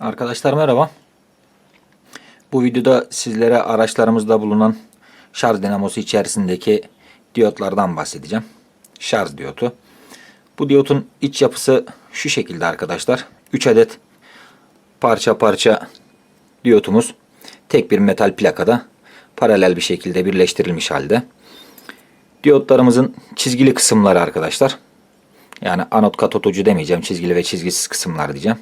Arkadaşlar merhaba. Bu videoda sizlere araçlarımızda bulunan şarj dinamosu içerisindeki diyotlardan bahsedeceğim. Şarj diyotu. Bu diyotun iç yapısı şu şekilde arkadaşlar. 3 adet parça parça diyotumuz tek bir metal plakada paralel bir şekilde birleştirilmiş halde. Diyotlarımızın çizgili kısımları arkadaşlar. Yani anot katot ucu demeyeceğim. Çizgili ve çizgisiz kısımlar diyeceğim.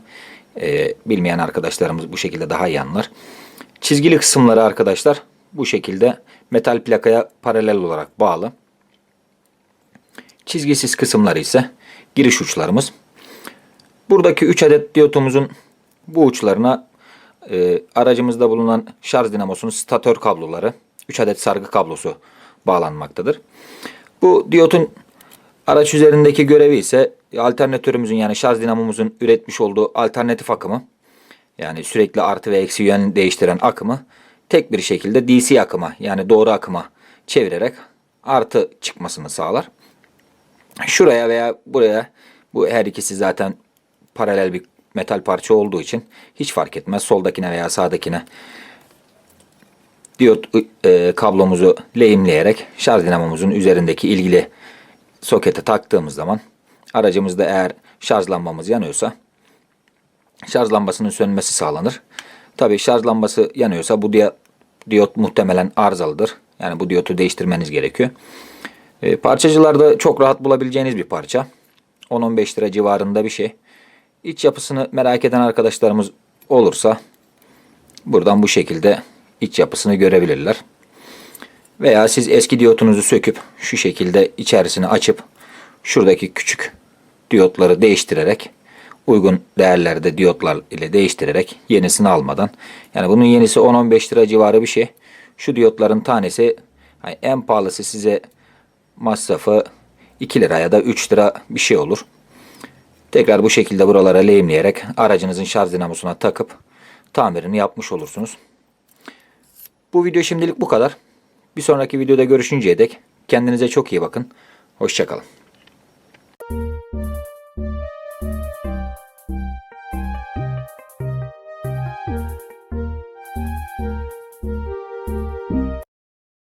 Ee, bilmeyen arkadaşlarımız bu şekilde daha iyi anlar. Çizgili kısımları arkadaşlar bu şekilde metal plakaya paralel olarak bağlı. Çizgisiz kısımları ise giriş uçlarımız. Buradaki 3 adet diyotumuzun bu uçlarına e, aracımızda bulunan şarj dinamosunun statör kabloları, 3 adet sargı kablosu bağlanmaktadır. Bu diyotun araç üzerindeki görevi ise alternatörümüzün yani şarj dinamomuzun üretmiş olduğu alternatif akımı yani sürekli artı ve eksi yön değiştiren akımı tek bir şekilde DC akıma yani doğru akıma çevirerek artı çıkmasını sağlar. Şuraya veya buraya bu her ikisi zaten paralel bir metal parça olduğu için hiç fark etmez. Soldakine veya sağdakine diyot e, kablomuzu lehimleyerek şarj dinamomuzun üzerindeki ilgili sokete taktığımız zaman aracımızda eğer şarj lambamız yanıyorsa şarj lambasının sönmesi sağlanır. Tabii şarj lambası yanıyorsa bu diyot muhtemelen arızalıdır. Yani bu diyotu değiştirmeniz gerekiyor. E, parçacılarda çok rahat bulabileceğiniz bir parça. 10-15 lira civarında bir şey. İç yapısını merak eden arkadaşlarımız olursa buradan bu şekilde iç yapısını görebilirler. Veya siz eski diyotunuzu söküp şu şekilde içerisini açıp şuradaki küçük diyotları değiştirerek uygun değerlerde diyotlar ile değiştirerek yenisini almadan yani bunun yenisi 10-15 lira civarı bir şey. Şu diyotların tanesi hani en pahalısı size masrafı 2 lira ya da 3 lira bir şey olur. Tekrar bu şekilde buralara lehimleyerek aracınızın şarj dinamosuna takıp tamirini yapmış olursunuz. Bu video şimdilik bu kadar. Bir sonraki videoda görüşünceye dek kendinize çok iyi bakın. Hoşçakalın.